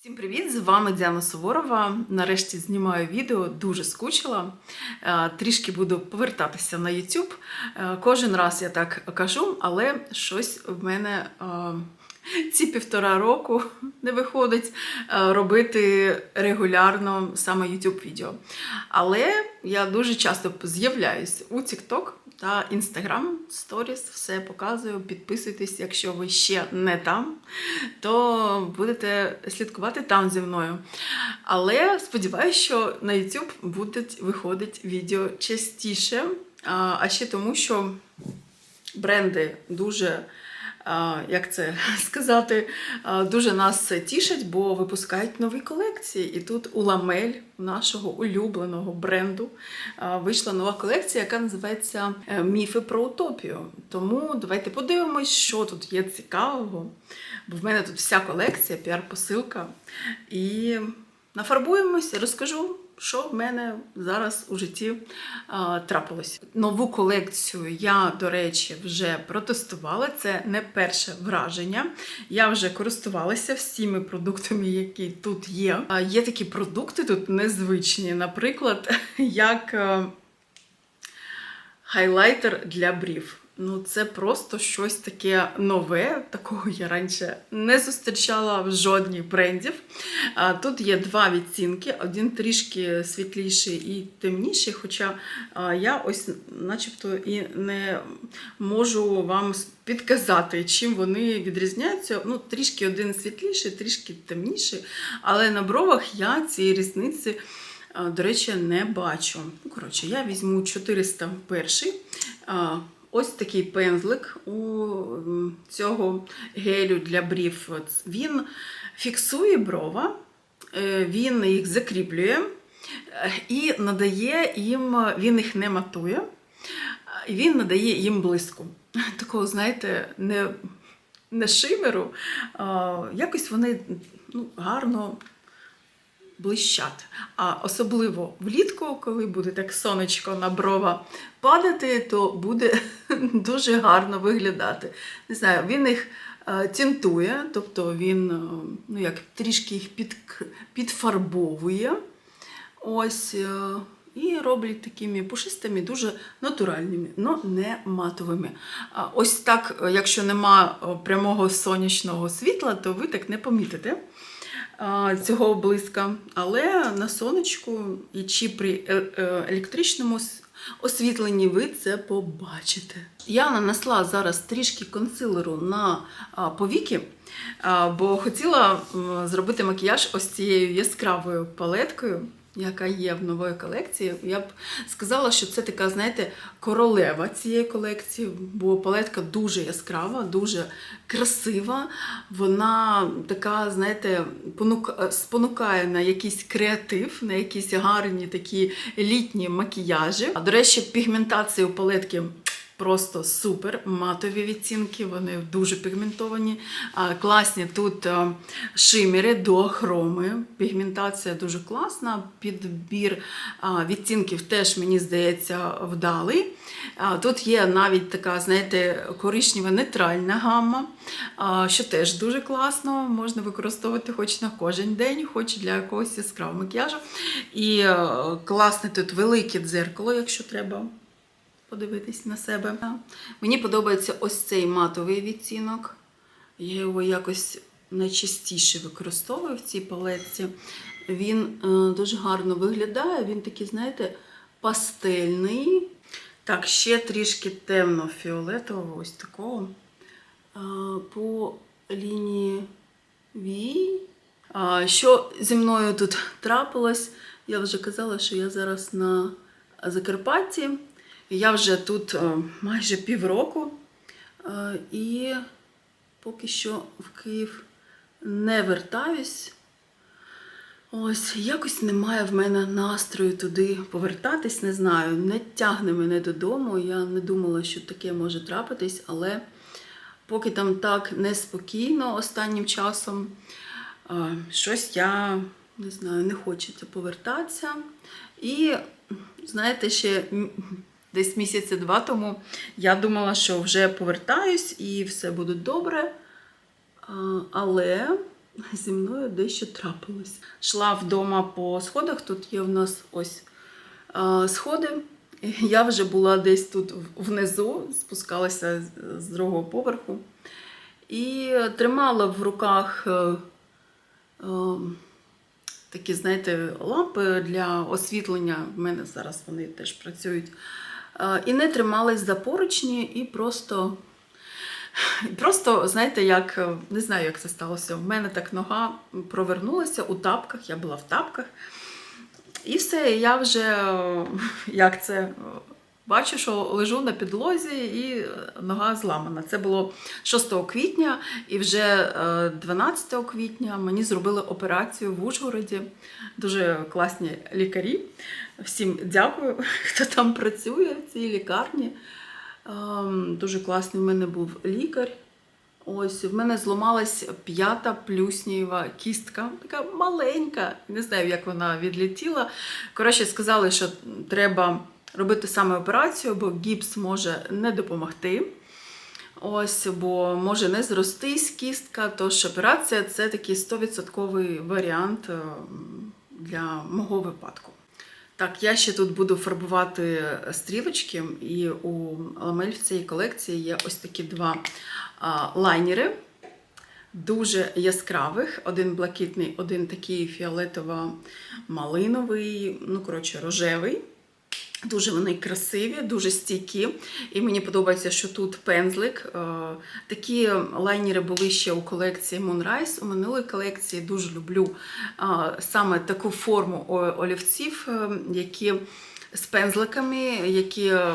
Всім привіт! З вами Діана Суворова. Нарешті знімаю відео, дуже скучила. Е, Трішки буду повертатися на YouTube. Е, Кожен раз я так кажу, але щось в мене е, ці півтора року не виходить робити регулярно саме YouTube відео. Але я дуже часто з'являюсь у TikTok та Instagram Stories, все показую. Підписуйтесь, якщо ви ще не там, то будете слідкувати там зі мною. Але сподіваюся, що на YouTube будуть виходити відео частіше. А а ще тому, що бренди дуже. Як це сказати, дуже нас тішать, бо випускають нові колекції. І тут у Ламель, нашого улюбленого бренду, вийшла нова колекція, яка називається е, Міфи про утопію. Тому давайте подивимось, що тут є цікавого. Бо в мене тут вся колекція, піар-посилка. І нафарбуємось, розкажу. Що в мене зараз у житті а, трапилось? Нову колекцію я, до речі, вже протестувала. Це не перше враження. Я вже користувалася всіми продуктами, які тут є. А, є такі продукти тут незвичні, наприклад, як е, хайлайтер для брів. Ну, це просто щось таке нове. Такого я раніше не зустрічала в жодній брендів. Тут є два відцінки: один трішки світліший і темніший. Хоча я ось, начебто, і не можу вам підказати, чим вони відрізняються. Ну, трішки один світліший, трішки темніший. Але на бровах я цієї різниці. До речі, не бачу. Ну, коротше, я візьму 401. Ось такий пензлик у цього гелю для брів. Він фіксує брова, е, він їх закріплює е, і надає їм, він їх не матує, він надає їм блиску. Такого, знаєте, не, не шимеру. Якось вони ну, гарно блищать. А особливо влітку, коли буде так сонечко на брова падати, то буде дуже гарно виглядати. Не знаю, він їх е, тінтує, тобто він е, ну, як трішки їх під, підфарбовує. Ось. е, І роблять такими пушистими, дуже натуральними, але не матовими. Ось так, якщо нема прямого сонячного світла, то ви так не помітите цього облиска, Але на сонечку і чи при е- е- електричному освітленні ви це побачите. Я нанесла зараз трішки консилеру на повіки, бо хотіла зробити макіяж ось цією яскравою палеткою. Яка є в нової колекції, я б сказала, що це така, знаєте, королева цієї колекції, бо палетка дуже яскрава, дуже красива. Вона така, знаєте, понук- спонукає на якийсь креатив, на якісь гарні такі літні макіяжі. А до речі, пігментація у палетки Просто супер матові відцінки, вони дуже пігментовані. Класні тут а, шимери до хроми. Пігментація дуже класна. Підбір відцінків теж, мені здається, вдалий. Тут є навіть така, знаєте, коричнева нейтральна гамма, що теж дуже класно. Можна використовувати хоч на кожен день, хоч для якогось яскравого макіяжу. І класне тут велике дзеркало, якщо треба подивитись на себе. Мені подобається ось цей матовий відцінок. Я його якось найчастіше використовую в цій палетці. Він е, дуже гарно виглядає, він такий, знаєте, пастельний. Так, ще трішки темно-фіолетового, ось такого. Е, по лінії вій. Що зі мною тут трапилось? Я вже казала, що я зараз на Закарпатті. Я вже тут е, майже півроку. Е, І поки що в Київ не вертаюсь. Ось, якось немає в мене настрою туди повертатись, не знаю. Не тягне мене додому. Я не думала, що таке може трапитись, але поки там так неспокійно останнім часом, е, щось я не знаю, не хочеться повертатися. І, знаєте, ще десь місяці два тому я думала, що вже повертаюсь і все буде добре. Але зі мною дещо трапилось. Йшла вдома по сходах, тут є в нас ось сходи. Я вже була десь тут внизу, спускалася з другого поверху і тримала в руках е, е, такі, знаєте, лампи для освітлення. В мене зараз вони теж працюють. Е, І не трималась за поручні, і просто, просто, знаєте, як е, не знаю, як це сталося. У мене так нога провернулася у тапках, я була в тапках. І все, я вже е, як це. Бачу, що лежу на підлозі і нога зламана. Це було 6 квітня, і вже е, 12 квітня мені зробили операцію в Ужгороді. Дуже класні лікарі. Всім дякую, хто там працює в цій лікарні. Ем, Дуже класний в мене був лікар. Ось в мене зламалась п'ята плюснєва кістка, така маленька. Не знаю, як вона відлетіла. Коротше, сказали, що треба робити саме операцію, бо гіпс може не допомогти. Ось, бо може не зростись кістка, тож операція це такий 100% варіант е, для мого випадку. Так, я ще тут буду фарбувати стрілочки, і у ламель в цій колекції є ось такі два лайнери, дуже яскравих. Один блакитний, один такий фіолетово-малиновий, ну, коротше, рожевий. Дуже вони красиві, дуже стійкі. І мені подобається, що тут пензлик. Е, Такі лайнери були ще у колекції Moonrise. У минулій колекції дуже люблю е, саме таку форму олівців, е, які з пензликами, які е,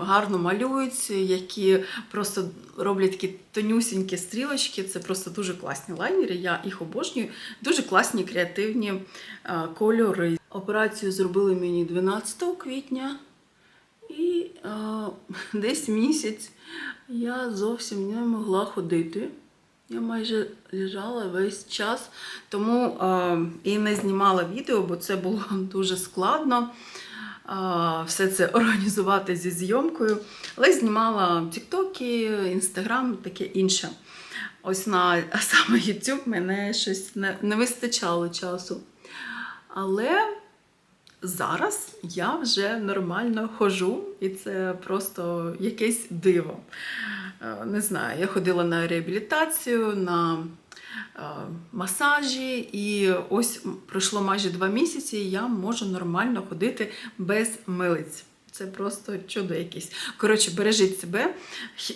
гарно малюють, які просто роблять такі тонюсінькі стрілочки. Це просто дуже класні лайнери. Я їх обожнюю. Дуже класні креативні е, кольори. Операцію зробили мені 12 квітня, і е, десь місяць я зовсім не могла ходити. Я майже лежала весь час, тому е, і не знімала відео, бо це було дуже складно все це організувати зі зйомкою. Але знімала тіктоки, інстаграм, таке інше. Ось на саме YouTube мене щось не, не вистачало часу. Але зараз я вже нормально ходжу, і це просто якесь диво. Е, Не знаю, я ходила на реабілітацію, на масажі, і ось пройшло майже два місяці, і я можу нормально ходити без милиць. Це просто чудо якесь. Коротше, бережіть себе,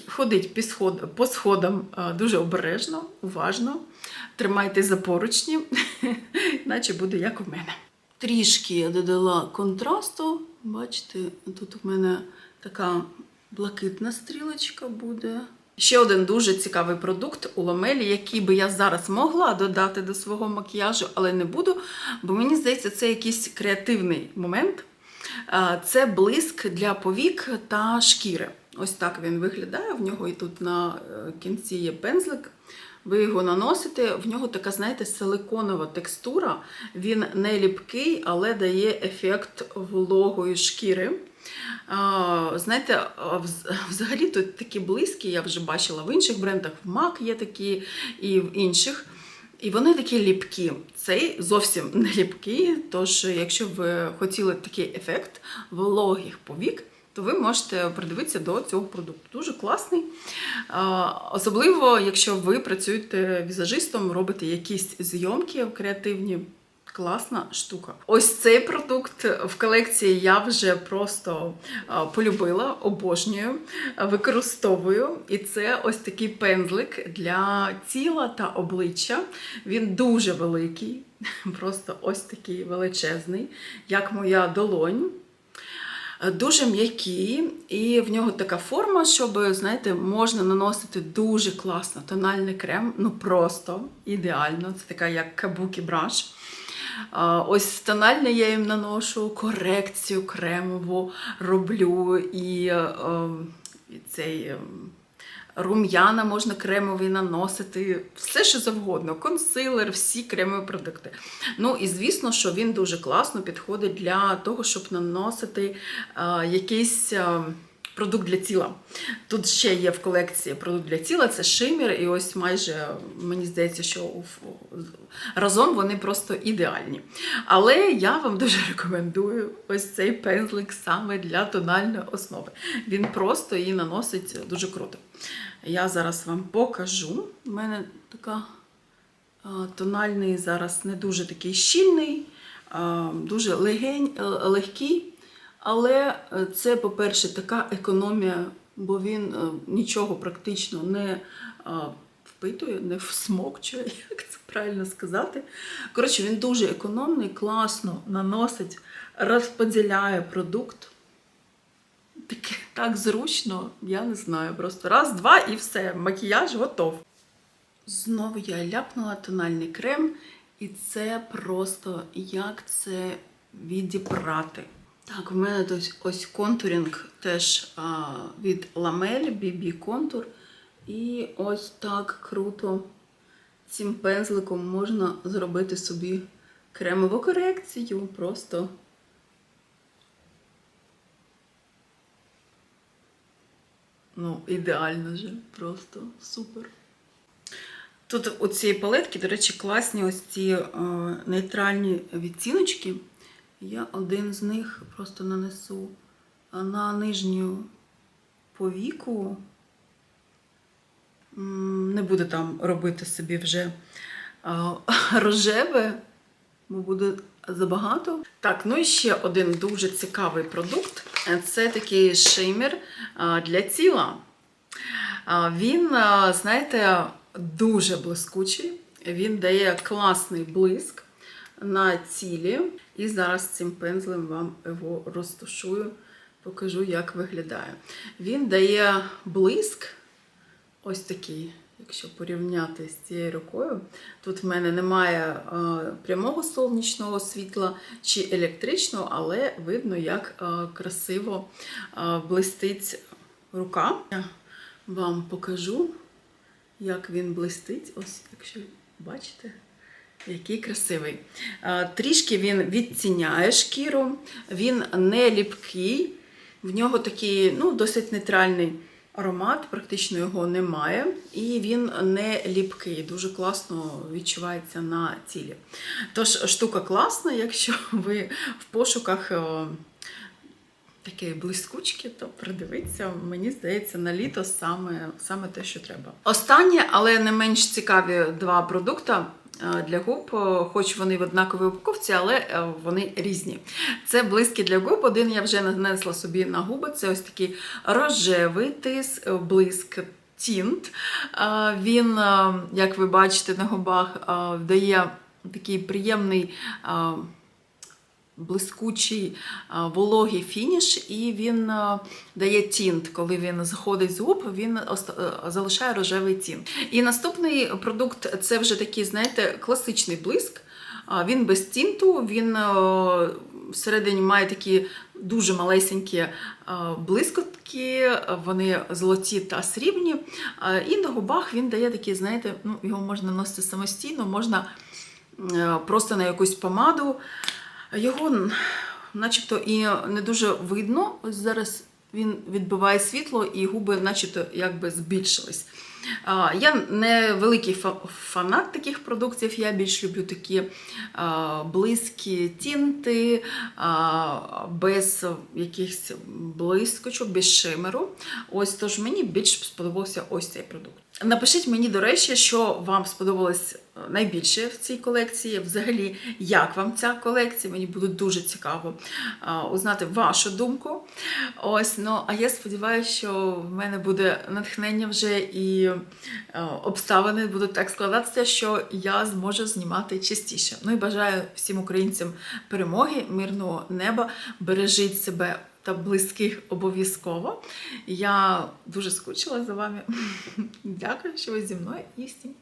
ходіть по сходам е, дуже обережно, уважно, тримайте за поручні, наче буде як у мене. Трішки я додала контрасту. Бачите, тут у мене така блакитна стрілочка буде. Ще один дуже цікавий продукт у ламелі, який би я зараз могла додати до свого макіяжу, але не буду, бо мені здається, це якийсь креативний момент. Це блиск для повік та шкіри. Ось так він виглядає. В нього і тут на е, кінці є пензлик. Ви його наносите, в нього така, знаєте, силиконова текстура. Він не ліпкий, але дає ефект вологої шкіри. А, Знаєте, взагалі тут такі близькі, я вже бачила в інших брендах, в MAC є такі і в інших. І вони такі ліпкі. Цей зовсім не ліпкий. Тож, якщо ви хотіли такий ефект вологих повік, то ви можете придивитися до цього продукту. Дуже класний. Особливо, якщо ви працюєте візажистом, робите якісь зйомки креативні. Класна штука. Ось цей продукт в колекції я вже просто полюбила, обожнюю, використовую. І це ось такий пензлик для тіла та обличчя. Він дуже великий, просто ось такий величезний, як моя долонь. Дуже м'який, і в нього така форма, щоб, знаєте, можна наносити дуже класно тональний крем, ну просто ідеально. Це така як кабукі браш. Ось тональний я їм наношу, корекцію кремову роблю і, е, і цей. е, Рум'яна можна кремові наносити, все що завгодно, консилер, всі кремові продукти. Ну і звісно, що він дуже класно підходить для того, щоб наносити е, якийсь е, продукт для тіла. Тут ще є в колекції продукт для тіла, це шимір, і ось майже мені здається, що разом вони просто ідеальні. Але я вам дуже рекомендую ось цей пензлик саме для тональної основи. Він просто її наносить дуже круто. Я зараз вам покажу. У мене така тональний зараз не дуже такий щільний, дуже легень, легкий. Але е, це, по-перше, така економія, бо він е, нічого практично не впитує, не всмокчує, як це правильно сказати. Коротше, він дуже економний, класно наносить, розподіляє продукт. Таке так зручно, я не знаю. Просто раз, два і все, макіяж готов. Знову я ляпнула тональний крем, і це просто як це відібрати. Так, в мене ось, ось контурінг теж а, від Ламель BB контур. І ось так круто цим пензликом можна зробити собі кремову корекцію. Просто ну, ідеально же, просто супер. Тут у цієї палетки, до речі, класні ось ці е, нейтральні відтіночки. Я один з них просто нанесу на нижню повіку. Не буду там робити собі вже рожеве, бо буде забагато. Так, ну і ще один дуже цікавий продукт це такий шеймер для тіла. Він, знаєте, дуже блискучий. Він дає класний блиск на тілі. І зараз цим пензлем вам його розташую, покажу, як виглядає. Він дає блиск, ось такий, якщо порівняти з цією рукою. Тут в мене немає е, прямого сонячного світла чи електричного, але видно, як е, красиво е, блистить рука. Я вам покажу, як він блистить. Ось, якщо бачите. Який красивий. Трішки він відтіняє шкіру, він не ліпкий, в нього такий ну, досить нейтральний аромат, практично його немає. І він не ліпкий, дуже класно відчувається на тілі. Тож штука класна, якщо ви в пошуках о, такої блискучки, то придивіться, мені здається, на літо саме, саме те, що треба. Останнє, але не менш цікаві два продукти е, для губ, е, хоч вони в однаковій упаковці, але е, вони різні. Це блиски для губ. Один я вже нанесла собі на губи. Це ось такий рожевий тис, е, блиск. Тінт. Е, Він, е, як ви бачите на губах, е, дає такий приємний е, блискучий вологий фініш, і він дає тінт. Коли він заходить з губ, він е, залишає рожевий тінт. І наступний продукт це вже такий, знаєте, класичний блиск. Він без тінту, він е, всередині має такі дуже малесенькі е, блискотки, вони золоті та срібні. І на губах він дає такі, знаєте, ну, його можна носити самостійно, можна е, просто на якусь помаду. Його начебто і не дуже видно. Ось зараз він відбиває світло, і губи, начебто, якби збільшились. Я не великий фанат таких продуктів. Я більш люблю такі близькі тінти, без якихось блискочок, без шимеру. Ось тож мені більш сподобався ось цей продукт. Напишіть мені, до речі, що вам сподобалось найбільше в цій колекції. Взагалі, як вам ця колекція? Мені буде дуже цікаво а, узнати вашу думку. Ось, ну а я сподіваюся, що в мене буде натхнення вже і е, обставини будуть так складатися, що я зможу знімати частіше. Ну і бажаю всім українцям перемоги, мирного неба. Бережіть себе та близьких обов'язково. Я дуже скучила за вами. Дякую, що ви зі мною і всім.